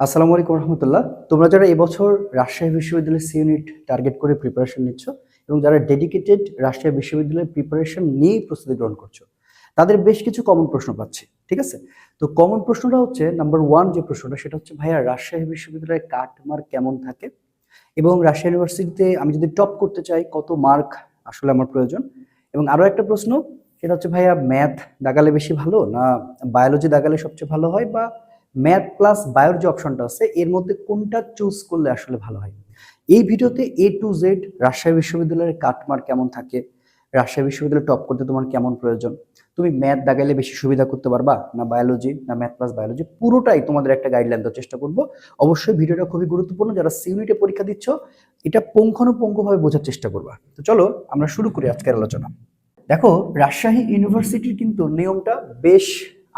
আসসালামু আলাইকুম রহমতুল্লাহ। তোমরা যারা এবছর রাজশাহী বিশ্ববিদ্যালয়ের সি ইউনিট টার্গেট করে প্রিপারেশন নিচ্ছ এবং যারা ডেডিকেটেড রাজশাহী বিশ্ববিদ্যালয়ের প্রিপারেশন নিয়েই প্রস্তুতি গ্রহণ করছ, তাদের বেশ কিছু কমন প্রশ্ন পাচ্ছি, ঠিক আছে? তো কমন প্রশ্নটা হচ্ছে নাম্বার ওয়ান যে প্রশ্নটা, সেটা হচ্ছে, ভাইয়া, রাজশাহী বিশ্ববিদ্যালয়ের কাট মার্ক কেমন থাকে? এবং রাজশাহী ইউনিভার্সিটিতে আমি যদি টপ করতে চাই, কত মার্ক আসলে আমার প্রয়োজন? এবং আরও একটা প্রশ্ন, সেটা হচ্ছে, ভাইয়া ম্যাথ দাগালে বেশি ভালো না বায়োলজি দাগালে সবচেয়ে ভালো হয় বা ম্যাথ প্লাস বায়োর যে অপশনটা আছে, এর মধ্যে কোনটা চুজ করলে আসলে ভালো হয়? এই ভিডিওতে এ টু জেড রাজশাহী বিশ্ববিদ্যালয়ের কাটমার কেমন থাকে, রাজশাহী বিশ্ববিদ্যালয়ে টপ করতে তোমার কেমন প্রয়োজন, তুমি ম্যাথ দাগাইলে বেশি সুবিধা করতে পারবা না বায়োলজি না ম্যাথ প্লাস বায়োলজি, পুরোটাই তোমাদের একটা গাইডলাইন দেওয়ার চেষ্টা করব। অবশ্যই ভিডিওটা খুবই গুরুত্বপূর্ণ, যারা সি ইউনিটে পরীক্ষা দিচ্ছ, এটা পুঙ্খানুপুঙ্খভাবে বোঝার চেষ্টা করবা। তো চলো, আমরা শুরু করি আজকের আলোচনা। দেখো, রাজশাহী ইউনিভার্সিটির কিন্তু নিয়মটা বেশ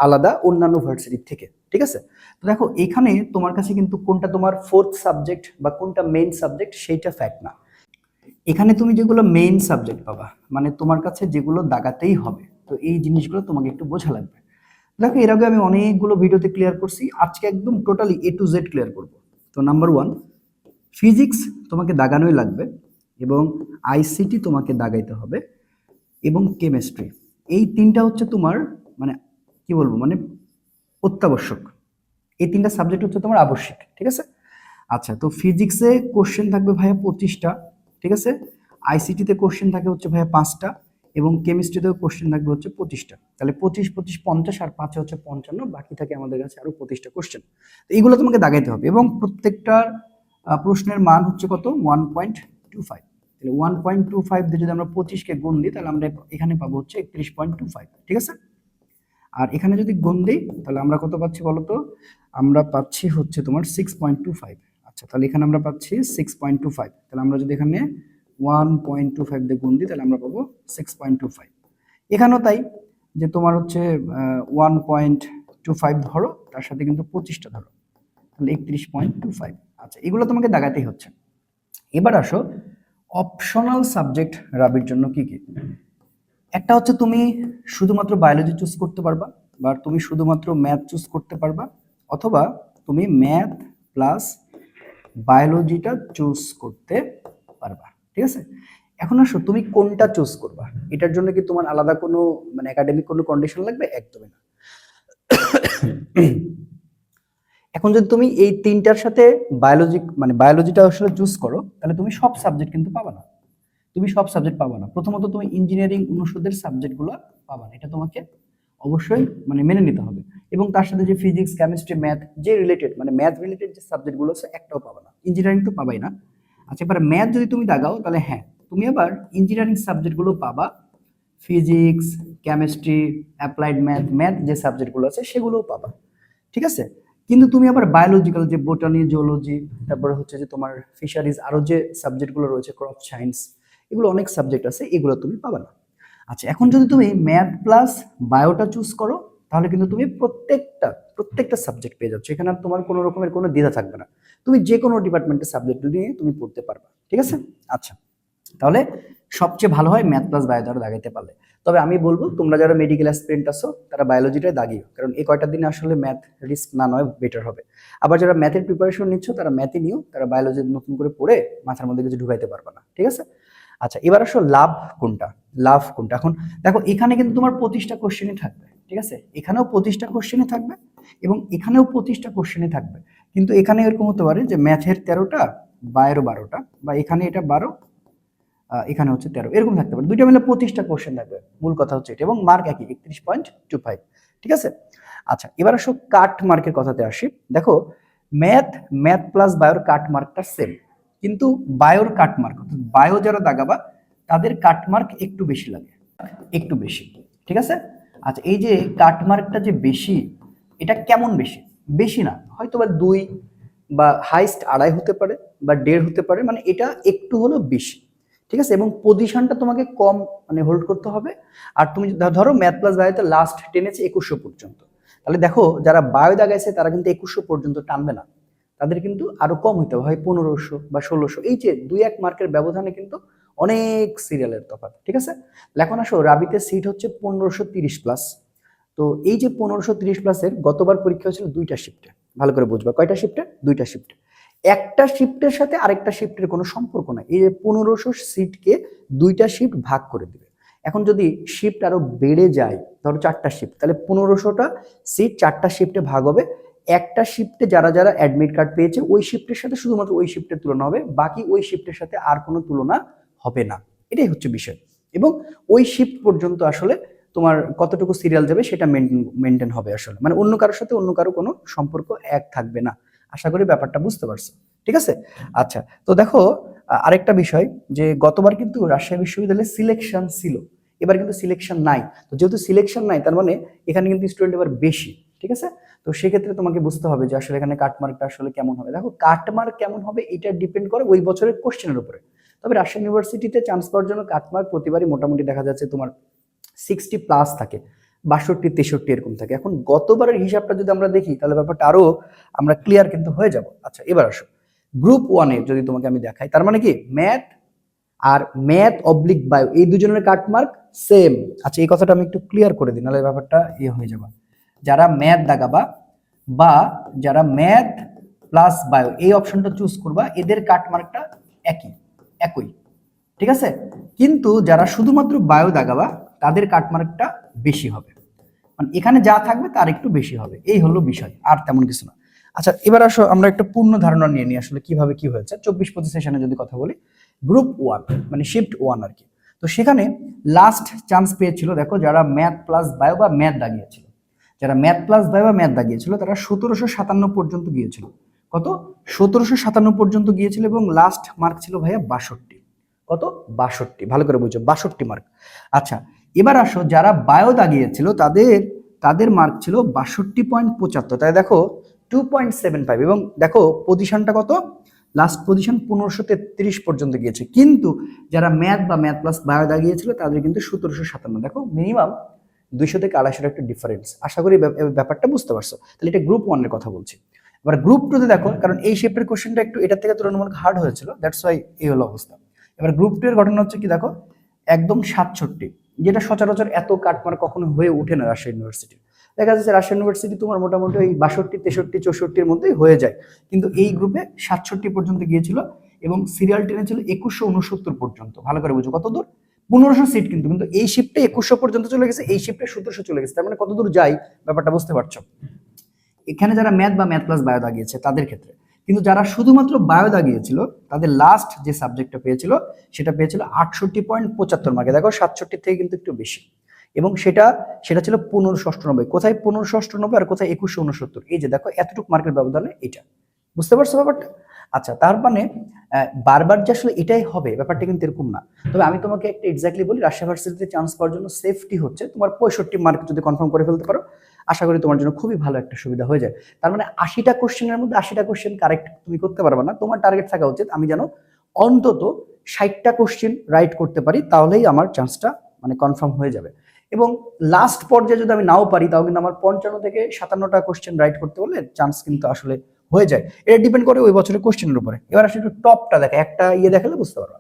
আলাদা অন্যান্য ভার্সিটির থেকে। ঠিক আছে? তো দেখো, এখানে তোমার কাছে কিন্তু কোনটা তোমার ফোর্থ সাবজেক্ট বা কোনটা মেইন সাবজেক্ট সেইটা ফ্যাক্ট না। এখানে তুমি যেগুলো মেইন সাবজেক্ট পাবা মানে তোমার কাছে যেগুলো দাগাতেই হবে, তো এই জিনিসগুলো তোমাকে একটু বোঝা লাগবে। দেখো, এর আগে আমি অনেকগুলো ভিডিওতে ক্লিয়ার করছি, আজকে একদম totally A to Z clear করব। তো নাম্বার ওয়ান ফিজিক্স তোমাকে দাগানোই লাগবে এবং আইসিটি তোমাকে দাগাইতে হবে এবং কেমিস্ট্রি এই তিনটা হচ্ছে তোমার মানে কি বলব মানে অত্যাবশ্যক। এই তিনটা সাবজেক্ট হচ্ছে তোমার আবশ্যিক, ঠিক আছে? আচ্ছা তো ফিজিক্সে কোশ্চেন থাকবে ভাইয়া পঁচিশটা, ঠিক আছে? আইসিটিতে কোশ্চেন থাকে হচ্ছে ভাইয়া পাঁচটা এবং কেমিস্ট্রিতেও কোশ্চেন থাকবে হচ্ছে পঁচিশটা। তাহলে পঁচিশ পঁচিশ, পঞ্চাশ আর পাঁচে হচ্ছে পঞ্চান্ন, বাকি থাকে আমাদের কাছে আরও পঁচিশটা কোশ্চেন তো এইগুলো তোমাকে দাগাইতে হবে এবং প্রত্যেকটার প্রশ্নের মান হচ্ছে কত? ওয়ান পয়েন্ট টু ফাইভ তাহলে ওয়ান পয়েন্ট টু ফাইভ দিয়ে যদি আমরা পঁচিশকে গুণ দিই, তাহলে আমরা এখানে পাবো হচ্ছে একত্রিশ পয়েন্ট টু ফাইভ ঠিক আছে? আর এখানে যদি গুণ দিই, তাহলে আমরা কত পাচ্ছি বলো তো আমরা পাচ্ছি হচ্ছে তোমার সিক্স পয়েন্ট টু ফাইভ আচ্ছা তাহলে এখানে আমরা পাচ্ছি সিক্স পয়েন্ট টু ফাইভ তাহলে আমরা যদি এখানে ওয়ান পয়েন্ট টু ফাইভ দিয়ে গুণ দিই, তাহলে আমরা পাবো সিক্স পয়েন্ট টু ফাইভ এখানেও তাই যে তোমার হচ্ছে ওয়ান পয়েন্ট টু ফাইভ ধরো, তার সাথে কিন্তু পঁচিশটা ধরো। তাহলে একত্রিশ পয়েন্ট টু ফাইভ আচ্ছা এগুলো তোমাকে দাগাতেই হচ্ছে। এবার আসো অপশনাল সাবজেক্ট রাবির জন্য কি কি? একটা হচ্ছে তুমি শুধুমাত্র বায়োলজি চুজ করতে পারবা, বা তুমি শুধুমাত্র ম্যাথ চুজ করতে পারবা, অথবা তুমি ম্যাথ প্লাস বায়োলজিটা চুজ করতে পারবা, ঠিক আছে? এখন আসো, তুমি কোনটা চুজ করবা? এটার জন্য কি তোমার আলাদা কোনো মানে একাডেমিক কোনো কন্ডিশন লাগবে? একদমই না। এখন যদি তুমি এই তিনটার সাথে বায়োলজি মানে বায়োলজিটা আসলে চুজ করো, তাহলে তুমি সব সাবজেক্ট কিন্তু পাবা না। তুমি সব সাবজেক্ট পাবা না। প্রথমত তুমি ইঞ্জিনিয়ারিং অনুষদের সাবজেক্টগুলো পাবা না। এটা তোমাকে অবশ্যই মানে মেনে নিতে হবে। এবং তার সাথে যে ফিজিক্স কেমিস্ট্রি ম্যাথ যে রিলেটেড মানে ম্যাথ রিলেটেড যে সাবজেক্টগুলো আছে, একটাও পাবা না। ইঞ্জিনিয়ারিং তো পাবাই না। আচ্ছা এবার ম্যাথ যদি তুমি দাগাও, তাহলে হ্যাঁ তুমি আবার ইঞ্জিনিয়ারিং সাবজেক্টগুলো পাবা। Physics chemistry applied math math যে সাবজেক্টগুলো আছে, সেগুলোও পাবা। ঠিক আছে? কিন্তু তুমি আবার বায়োলজিক্যাল যে বোটানি জিওলজি তারপরে হচ্ছে যে তোমার ফিশারিজ আরও যে সাবজেক্টগুলো রয়েছে ক্রপ সায়েন্স এগুলো অনেক সাবজেক্ট আছে, এগুলো তুমি পাবা না। আচ্ছা এখন যদি তুমি ম্যাথ প্লাস বায়োটা চুজ করো, তাহলে কিন্তু তুমি প্রত্যেকটা প্রত্যেকটা সাবজেক্ট পেয়ে যাচ্ছ। এখানে আর তোমার কোনো রকমের কোনো দ্বিধা থাকবে না। তুমি যে কোনো ডিপার্টমেন্টের সাবজেক্ট নিয়ে তুমি পড়তে পারবা, ঠিক আছে? আচ্ছা তাহলে সবচেয়ে ভালো হয় ম্যাথ প্লাস বায়ো দ্বারা দাগাইতে পারলে। তবে আমি বলব, তোমরা যারা মেডিকেল অ্যাসপিরেন্ট আছো, তারা বায়োলজিটাই দাগিও। কারণ এই কয়টা দিনে আসলে ম্যাথ রিস্ক না নয় বেটার হবে। আবার যারা ম্যাথের প্রিপারেশন নিচ্ছ, তারা ম্যাথই নিও। তারা বায়োলজি নতুন করে পড়ে মাথার মধ্যে কিছু ঢুকাইতে পারবে না, ঠিক আছে? আচ্ছা এবার আসো লাভ কোনটা? লাভ কোনটা? এখন দেখো, এখানে কিন্তু তোমার পঁচিশটা কোশ্চেনই থাকবে, ঠিক আছে? এখানেও পঁচিশটা কোশ্চেনই থাকবে এবং এখানেও পঁচিশটা কোশ্চেনই থাকবে। কিন্তু এখানে এরকম হতে পারে যে ম্যাথের তেরোটা বারো বারোটা বা এখানে এটা বারো এখানে হচ্ছে তেরো, এরকম থাকতে পারে। দুইটা মিলে প্রতিষ্ঠা কোশ্চেন থাকবে। মূল কথা হচ্ছে এটা এবং মার্ক একই, একত্রিশ পয়েন্ট টু ফাইভ ঠিক আছে? আচ্ছা এবার আসো কাট মার্কের কথাতে আসি। দেখো ম্যাথ ম্যাথ প্লাস বায়োর কাট মার্কটা সেম কিন্তু বায়োর কাটমার্ক, অর্থাৎ বায়ো যারা দাগাবা, তাদের কাটমার্ক একটু বেশি লাগে, একটু বেশি, ঠিক আছে? আচ্ছা এই যে কাটমার্কটা যে বেশি, এটা কেমন বেশি? বেশি না, হয়তো বা দুই বা হাইস্ট আড়াই হতে পারে বা দেড় হতে পারে মানে এটা একটু হলো বেশি, ঠিক আছে? এবং পজিশনটা তোমাকে কম মানে হোল্ড করতে হবে। আর তুমি ধরো ম্যাথ প্লাস বায়োতে লাস্ট টেনেছে একুশশো পর্যন্ত, তাহলে দেখো যারা বায়ো দাগাইছে তারা কিন্তু একুশশো পর্যন্ত টানবে না। তাদের কিন্তু আরও কম হইতে হবে, হয় পনেরোশো বা ষোলোশো। এই যে দুই এক মার্কের ব্যবধানে কিন্তু অনেক সিরিয়ালের তফাৎ, ঠিক আছে? তাহলে এখন আসো রাবিতে সিট হচ্ছে পনেরোশো তিরিশ প্লাস তো এই যে পনেরোশো তিরিশ প্লাসের গতবার পরীক্ষা হয়েছিল দুইটা শিফটে ভালো করে বুঝবা, কয়টা শিফটে দুইটা শিফটে একটা শিফটের সাথে আরেকটা শিফটের কোনো সম্পর্ক নাই। এই যে পনেরোশো সিটকে দুইটা শিফট ভাগ করে দিবে। এখন যদি শিফট আরও বেড়ে যায়, ধরো চারটা শিফট তাহলে পনেরোশোটা সিট চারটা শিফটে ভাগ হবে। একটা শিফটে যারা যারা অ্যাডমিট কার্ড পেয়েছে, ওই শিফটের সাথে শুধুমাত্র ওই শিফটের তুলনা হবে, বাকি ওই শিফটের সাথে আর কোনো তুলনা হবে না। এটাই হচ্ছে বিষয়। এবং ওই শিফট পর্যন্ত আসলে তোমার কতটুকু সিরিয়াল যাবে সেটা মেনটেন হবে আসলে। মানে অন্য কারোর সাথে অন্য কারও কোনো সম্পর্ক এক থাকবে না। আশা করি ব্যাপারটা বুঝতে পারছ। ঠিক আছে? আচ্ছা তো দেখো আরেকটা বিষয় যে গতবার কিন্তু রাজশাহী বিশ্ববিদ্যালয়ে সিলেকশন ছিল। এবার কিন্তু সিলেকশন নাই। তো যেহেতু সিলেকশন নাই, তার মানে এখানে কিন্তু স্টুডেন্ট এবার বেশি। ঠিক আছে? তো সেক্ষেত্রে তোমাকে বুঝতে হবে যে আসলে এখানে কাটমার্কটা আসলে কেমন হবে। দেখো, কাটমার্ক কেমন হবে এটা ডিপেন্ড করে ওই বছরের কোশ্চেনের উপরে। তবে রাজশাহী ইউনিভার্সিটিতে চান্স পাওয়ার জন্য কাটমার্ক প্রতিবারই মোটামুটি দেখা যাচ্ছে তোমার সিক্সটি প্লাস থাকে, বাষট্টি, তেষট্টি এরকম থাকে। এখন গতবারের হিসাবটা যদি আমরা দেখি, তাহলে ব্যাপারটা আরও আমরা ক্লিয়ার কিন্তু হয়ে যাব। আচ্ছা এবার আসো। গ্রুপ ওয়ানে যদি তোমাকে আমি দেখাই, তার মানে কি? ম্যাথ আর ম্যাথ অবলিক বায়ো এই দুজনের কাটমার্ক সেম আচ্ছা এই কথাটা আমি একটু ক্লিয়ার করে দিই, নাহলে ব্যাপারটা ইয়ে হয়ে যাবে। যারা ম্যাথ দাগাবা বা যারা ম্যাথ প্লাস বায়ো এই অপশনটা চুজ করবা, এদের কাটমার্কটা একই একই, ঠিক আছে? কিন্তু যারা শুধুমাত্র বায়ো দাগাবা তাদের কাটমার্কটা বেশি হবে। মানে এখানে যা থাকবে, তার একটু বেশি হবে। এই হলো বিষয়, আর তেমন কিছু না। আচ্ছা এবার আসো, আমরা একটা পূর্ণ ধারণা নিয়ে নিই, আসলে কীভাবে কি হয়েছে। চব্বিশ পঁচিশ সেশনে যদি কথা বলি গ্রুপ ওয়ান মানে শিফট ওয়ান আর কি। তো সেখানে লাস্ট চান্স পেয়েছিল, দেখো, যারা ম্যাথ প্লাস বায়ো বা ম্যাথ দাগিয়েছিল। যারা ম্যাথ প্লাস বায়ো বা ম্যাথ দাগিয়েছিল তারা সতেরোশো সাতান্ন পর্যন্ত গিয়েছিল। কত? সতেরোশো সাতান্ন পর্যন্ত গিয়েছিল এবং লাস্ট মার্ক ছিল ভাইয়া বাষট্টি। কত? বাষট্টি। ভালো করে বুঝছ বাষট্টি মার্ক আচ্ছা এবার আসো, যারা বায়ো দাগিয়েছিল তাদের তাদের মার্ক ছিল বাষট্টি পয়েন্ট পঁচাত্তর। তাই দেখো টু পয়েন্ট সেভেন ফাইভ এবং দেখো পজিশনটা কত? লাস্ট পজিশন পনেরোশো তেত্রিশ পর্যন্ত গিয়েছে। কিন্তু যারা ম্যাথ বা ম্যাথ প্লাস বায়ো দাগিয়েছিল তাদের কিন্তু সতেরোশো সাতান্ন। দেখো মিনিমাম দুইশো থেকে আড়াইশোর একটা ডিফারেন্স আশা করি ব্যাপারটা বুঝতে পারছ। তাহলে এটা গ্রুপ ওয়ানের কথা বলছি। এবার গ্রুপ টুতে দেখো, কারণ এই শেপের কোশ্চেনটা একটু এটার থেকে তুলনামূলক হার্ড হয়েছিল দ্যাটস ওয়াই এই হলো অবস্থা। এবার গ্রুপ টু এর ঘটনা হচ্ছে কি দেখো, একদম সাতষট্টি, যেটা সচরাচর এত কাটমার কখনো হয়ে ওঠে না রাজশাহী ইউনিভার্সিটি দেখা যাচ্ছে রাজশাহী ইউনিভার্সিটি তোমার মোটামুটি ওই বাষট্টি, তেষট্টি, চৌষট্টির মধ্যেই হয়ে যায়। কিন্তু এই গ্রুপে সাতষট্টি পর্যন্ত গিয়েছিল এবং সিরিয়াল টেনে ছিল একুশশো উনসত্তর পর্যন্ত। ভালো করে বুঝো কত দূর? পনেরোশো সিট কিন্তু কিন্তু এই শিফটে একুশশো পর্যন্ত চলে গেছে, এই শিফটে সতেরোশো চলে গেছে। তার মানে কত দূর যাই, ব্যাপারটা বুঝতে পারছ? এখানে যারা ম্যাথ বা ম্যাথ প্লাস বায়ো দাগিয়েছে, তাদের ক্ষেত্রে। কিন্তু যারা শুধুমাত্র বায়ো দাগিয়েছিল, তাদের লাস্ট যে সাবজেক্টটা পেয়েছিল, সেটা পেয়েছিল আটষট্টি পয়েন্ট পঁচাত্তর মার্কে দেখো, সাতষট্টি থেকে কিন্তু একটু বেশি। এবং সেটা সেটা ছিল পনেরোশো অষ্টানব্বই। কোথায় পনেরোশো অষ্টানব্বই আর কোথায় একুশশো উনসত্তর? এই যে দেখো, এতটুকু মার্কের ব্যবধানে এটা বুঝতে পারছ ব্যাপারটা? আচ্ছা তার মানে বারবার যে আসলে এটাই হবে, ব্যাপারটা কিন্তু এরকম না। তবে আমি তোমাকে একটা এক্স্যাক্টলি বলি, রাজশাহী ভার্সিটিতে চান্স পাওয়ার জন্য সেফটি হচ্ছে। তোমার পঁয়ষট্টি মার্ক যদি কনফার্ম করে ফেলতে পারো, আশা করি তোমার জন্য খুবই ভালো একটা সুবিধা হয়ে যায়। তার মানে আশিটা কোশ্চেনের মধ্যে আশিটা কোশ্চেন কারেক্ট তুমি করতে পারবে না। তোমার টার্গেট থাকা উচিত আমি যেন অন্তত ষাটটা কোশ্চেন রাইট করতে পারি, তাহলেই আমার চান্সটা মানে কনফার্ম হয়ে যাবে। এবং লাস্ট পর্যায়ে যদি আমি নাও পারি, তাও কিন্তু আমার পঞ্চান্ন থেকে সাতান্নটা কোশ্চেন রাইট করতে হলে চান্স কিন্তু আসলে হয়ে যায়। এটা ডিপেন্ড করে ওই বছরের কোশ্চেনের উপরে। এবার আসলে একটু টপটা দেখে, একটা ইয়ে দেখালে বুঝতে পারবা।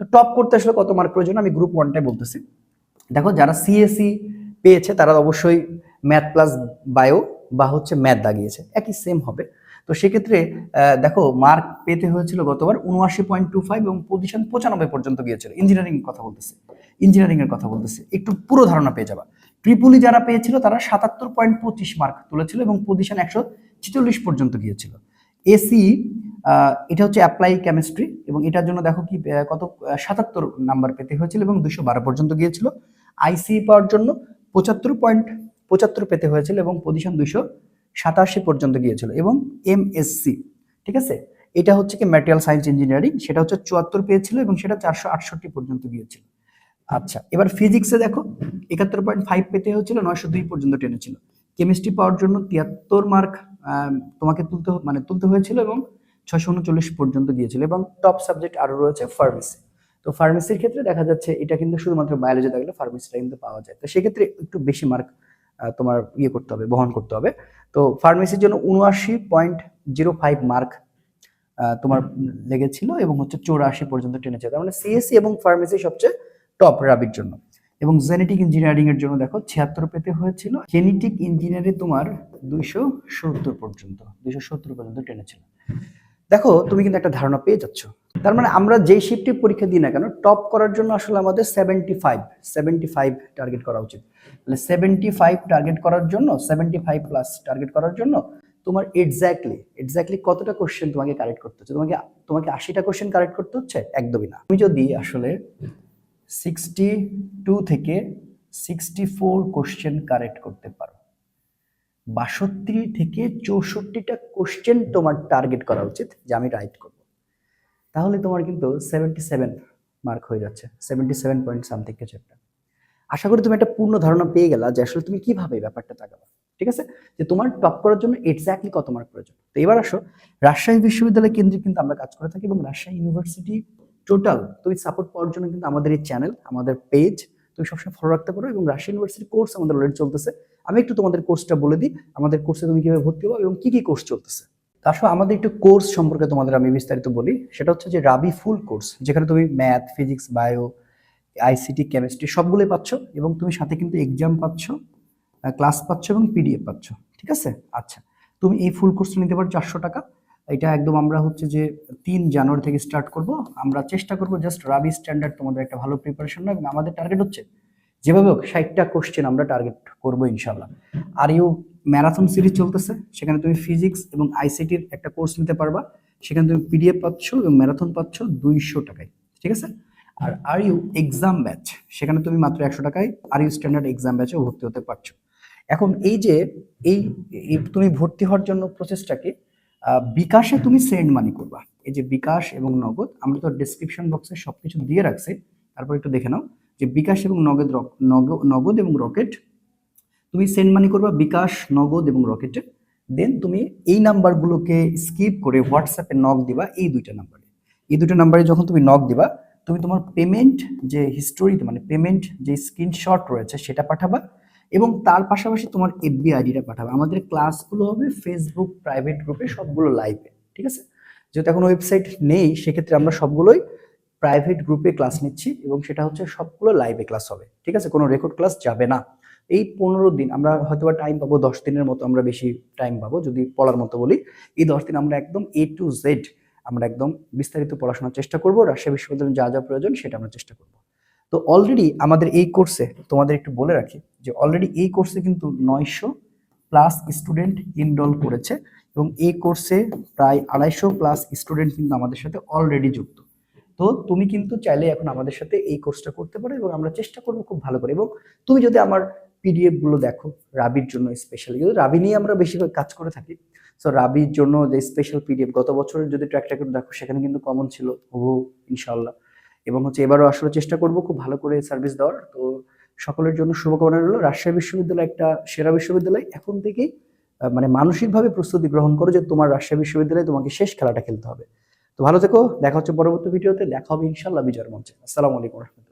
তো টপ করতে আসলে কত মার্ক প্রয়োজন? আমি গ্রুপ ওয়ানটাই বলতেছি। দেখো, যারা সিএসসি পেয়েছে, তারা অবশ্যই ম্যাথ প্লাস বায়ো বা হচ্ছে ম্যাথ দাগিয়েছে। একই সেম হবে। তো সেক্ষেত্রে দেখো মার্ক পেতে হয়েছিল গতবার উনআশি পয়েন্ট টু ফাইভ এবং পজিশন পঁচানব্বই পর্যন্ত গিয়েছিল। ইঞ্জিনিয়ারিং কথা বলতেছে। ইঞ্জিনিয়ারিং এর কথা বলতেছে। একটু পুরো ধারণা পেয়ে যাবা। ট্রিপুলি যারা পেয়েছিল, তারা সাতাত্তর পয়েন্ট পঁচিশ মার্ক তুলেছিল এবং পজিশন একশো ছেচল্লিশ পর্যন্ত গিয়েছিল। এসি এটা হচ্ছে অ্যাপ্লাই কেমিস্ট্রি এবং এটার জন্য দেখো কি কত সাতাত্তর নাম্বার পেতে হয়েছিল এবং দুশো বারো পর্যন্ত গিয়েছিল। আইসি পাওয়ার জন্য পঁচাত্তর পয়েন্ট পঁচাত্তর পেতে হয়েছিল এবং পজিশন দুশো সাতাশি পর্যন্ত গিয়েছিল এবং এমএসসি ঠিক আছে? এটা হচ্ছে কি ম্যাটেরিয়াল সায়েন্স ইঞ্জিনিয়ারিং সেটা হচ্ছে চুয়াত্তর পেয়েছিল এবং সেটা চারশো আটষট্টি পর্যন্ত গিয়েছিল। আচ্ছা এবার ফিজিক্সে দেখো, একাত্তর পয়েন্ট ফাইভ পেতে হয়েছিল, নয়শো দুই পর্যন্ত টেনেছিল। কেমিস্ট্রি পাওয়ার জন্য তিয়াত্তর মার্ক তোমাকে তুলতে মানে তুলতে হয়েছিল এবং ছয়শো উনচল্লিশ পর্যন্ত গিয়েছিল এবং টপ সাবজেক্ট আরও রয়েছে ফার্মেসি তো ফার্মেসির ক্ষেত্রে দেখা যাচ্ছে এটা কিন্তু শুধুমাত্র বায়োলজি থাকলে ফার্মেসিটা কিন্তু পাওয়া যায়। তো সেক্ষেত্রে একটু বেশি মার্ক তোমার ইয়ে করতে হবে, বহন করতে হবে। তো ফার্মেসির জন্য উনআশি পয়েন্ট জিরো ফাইভ মার্ক তোমার লেগেছিল এবং হচ্ছে চৌরাশি পর্যন্ত টেনেছে। তার মানে সিএসসি এবং ফার্মেসি সবচেয়ে টপ রাবির জন্য। এবং জেনেটিক ইঞ্জিনিয়ারিং এর জন্য দেখো ছিয়াত্তর পেতে হয়েছিল। জেনেটিক ইঞ্জিনিয়ারে তোমার দুইশো সত্তর পর্যন্ত, দুইশো সত্তর পর্যন্ত টেনেছিল দেখো, তুমি কিন্তু একটা ধারণা পেয়ে যাচ্ছ। তার মানে আমরা যেই শিফটে পরীক্ষা দিই না কেন টপ করার জন্য আসলে আমাদের seventy five seventy five target করা উচিত। তাহলে সেভেন্টি ফাইভ টার্গেট করার জন্য সেভেন্টি ফাইভ প্লাস টার্গেট করার জন্য তোমার এক্স্যাক্টলি এক্স্যাক্টলি কতটা কোশ্চেন তোমাকে কারেক্ট করতে হচ্ছে? তোমাকে তোমাকে আশিটা কোশ্চেন কারেক্ট করতে হচ্ছে? একদমই না। তুমি যদি আসলে সিক্সটি টু থেকে সিক্সটি ফোর কোশ্চেন কারেক্ট করতে পারো। বাষট্টি থেকে চৌষট্টিটা কোশ্চেন তোমার টার্গেট করা উচিত, যে আমি রাইট করব। তাহলে তোমার কিন্তু সেভেন্টি সেভেন মার্ক হয়ে যাচ্ছে সেভেন্টি সেভেন পয়েন্ট সামথিং কিছু একটা আশা করি তুমি একটা পূর্ণ ধারণা পেয়ে গেলা যে আসলে তুমি কীভাবে ব্যাপারটা তাকাবা, ঠিক আছে? যে তোমার টপ করার জন্য এক্স্যাক্টলি কত মার্ক প্রয়োজন। তো এবার আসো, রাজশাহী বিশ্ববিদ্যালয় কেন্দ্রে কিন্তু আমরা কাজ করে থাকি এবং রাজশাহী ইউনিভার্সিটি টোটাল তুমি সাপোর্ট পাওয়ার জন্য কিন্তু আমাদের এই চ্যানেল আমাদের পেজ তুমি সবসময় ফলো রাখতে পারো এবং রাজশাহী ইউনিভার্সিটির কোর্স আমাদের অলরেডি চলতেছে। আমি একটু তোমাদের কোর্সটা বলে দিই। আমাদের কোর্সে তুমি কীভাবে ভর্তি হব এবং কী কী কোর্স চলতেছে। আসলে আমাদের একটু কোর্স সম্পর্কে তোমাদের আমি বিস্তারিত বলি। সেটা হচ্ছে যে রাবি ফুল কোর্স যেখানে তুমি math physics bio ICT chemistry সবগুলোই পাচ্ছ এবং তুমি সাথে কিন্তু এক্সাম পাচ্ছ ক্লাস পাচ্ছ এবং পিডিএফ পাচ্ছ। ঠিক আছে? আচ্ছা তুমি এই ফুল কোর্সটা নিতে পারো চারশো টাকা। এটা একদম আমরা হচ্ছে যে তিন জানুয়ারি থেকে স্টার্ট করব। আমরা চেষ্টা করব জাস্ট রাবি স্ট্যান্ডার্ড তোমাদের একটা ভালো প্রিপারেশন এবং আমাদের টার্গেট হচ্ছে যেভাবে হোক ষাটটা কোশ্চেন আমরা টার্গেট করব ইনশাল্লাহ আর ইউ ম্যারাথন সিরিজ চলতেছে, সেখানে তুমি ফিজিক্স এবং আইসিটির একটা কোর্স নিতে পারবা। সেখানে তুমি পিডিএফ পাচ্ছ এবং ম্যারাথন পাচ্ছ দুইশো টাকায়, ঠিক আছে? আর আর ইউ এক্সাম ব্যাচ সেখানে তুমি মাত্র একশো টাকায় আর ইউ স্ট্যান্ডার্ড এক্সাম ব্যাচে ভর্তি হতে পারছ। এখন এই যে এই তুমি ভর্তি হওয়ার জন্য প্রসেসটাকে বিকাশে তুমি সেন্ড মানি করবা। এই যে বিকাশ এবং নগদ, আমরা তো ডিসক্রিপশন বক্সে সবকিছু দিয়ে রাখছি। তারপর একটু দেখে নাও যে বিকাশ এবং নগদ নগদ এবং রকেট তুমি সেন্ড মানি করবা বিকাশ, নগদ এবং রকেটে দেন তুমি এই নাম্বারগুলোকে স্কিপ করে হোয়াটসঅ্যাপে নক দিবা এই দুইটা নাম্বারে এই দুটো নাম্বারে যখন তুমি নক দিবা, তুমি তোমার পেমেন্ট যে হিস্টোরিতে মানে পেমেন্ট যে স্ক্রিনশট রয়েছে সেটা পাঠাবা। এবং তার পাশাপাশি তোমার এফবি আইডিটা পাঠাবে। আমাদের ক্লাসগুলো হবে ফেসবুক প্রাইভেট গ্রুপে সবগুলো লাইভে ঠিক আছে? যেহেতু এখন ওয়েবসাইট নেই, সেক্ষেত্রে আমরা সবগুলোই প্রাইভেট গ্রুপে ক্লাস নিচ্ছি এবং সেটা হচ্ছে সবগুলো লাইভে ক্লাস হবে, ঠিক আছে? কোনো রেকর্ড ক্লাস যাবে না। এই পনেরো দিন আমরা হয়তো বা টাইম পাবো দশ দিনের মতো, আমরা বেশি টাইম পাবো, যদি পড়ার মতো বলি। এই দশ দিন আমরা একদম এ টু জেড আমরা একদম বিস্তারিত পড়াশোনার চেষ্টা করব, রাজশাহী বিশ্ববিদ্যালয়ে যা যা প্রয়োজন সেটা আমরা চেষ্টা করব। তো অলরেডি আমাদের এই কোর্সে তোমাদের একটু বলে রাখি যে অলরেডি এই কোর্সে কিন্তু নয়শো প্লাস স্টুডেন্ট ইনরোল করেছে এবং এই কোর্সে প্রায় আড়াইশো প্লাস স্টুডেন্ট কিন্তু আমাদের সাথে অলরেডি যুক্ত। তো তুমি কিন্তু চাইলে এখন আমাদের সাথে এই কোর্সটা করতে পারো এবং আমরা চেষ্টা করব খুব ভালো করে। এবং তুমি যদি আমার পিডিএফগুলো দেখো, রাবির জন্য স্পেশালি যদি রাবি নিয়ে আমরা বেশিরভাগ কাজ করে থাকি সো রাবির জন্য যে স্পেশাল পিডিএফ গত বছরের যদি ট্র্যাকটা করে দেখো, সেখানে কিন্তু কমন ছিল। হবু ইনশাল্লাহ এবং হচ্ছে এবারও আসলে চেষ্টা করব, খুব ভালো করে সার্ভিস দেওয়ার। তো সকলের জন্য শুভকামনা রইল। রাজশাহী বিশ্ববিদ্যালয় একটা সেরা বিশ্ববিদ্যালয়। এখন থেকেই মানে মানে মানসিকভাবে প্রস্তুতি গ্রহণ করো যে তোমার রাজশাহী বিশ্ববিদ্যালয়ে তোমাকে শেষ খেলাটা খেলতে হবে। তো ভালো থেকো, দেখা হচ্ছে পরবর্তী ভিডিওতে। দেখা হবে ইনশাল্লাহ বিজয়ের মঞ্চে। আসসালামু আলাইকুম রহমতুল্লাহ।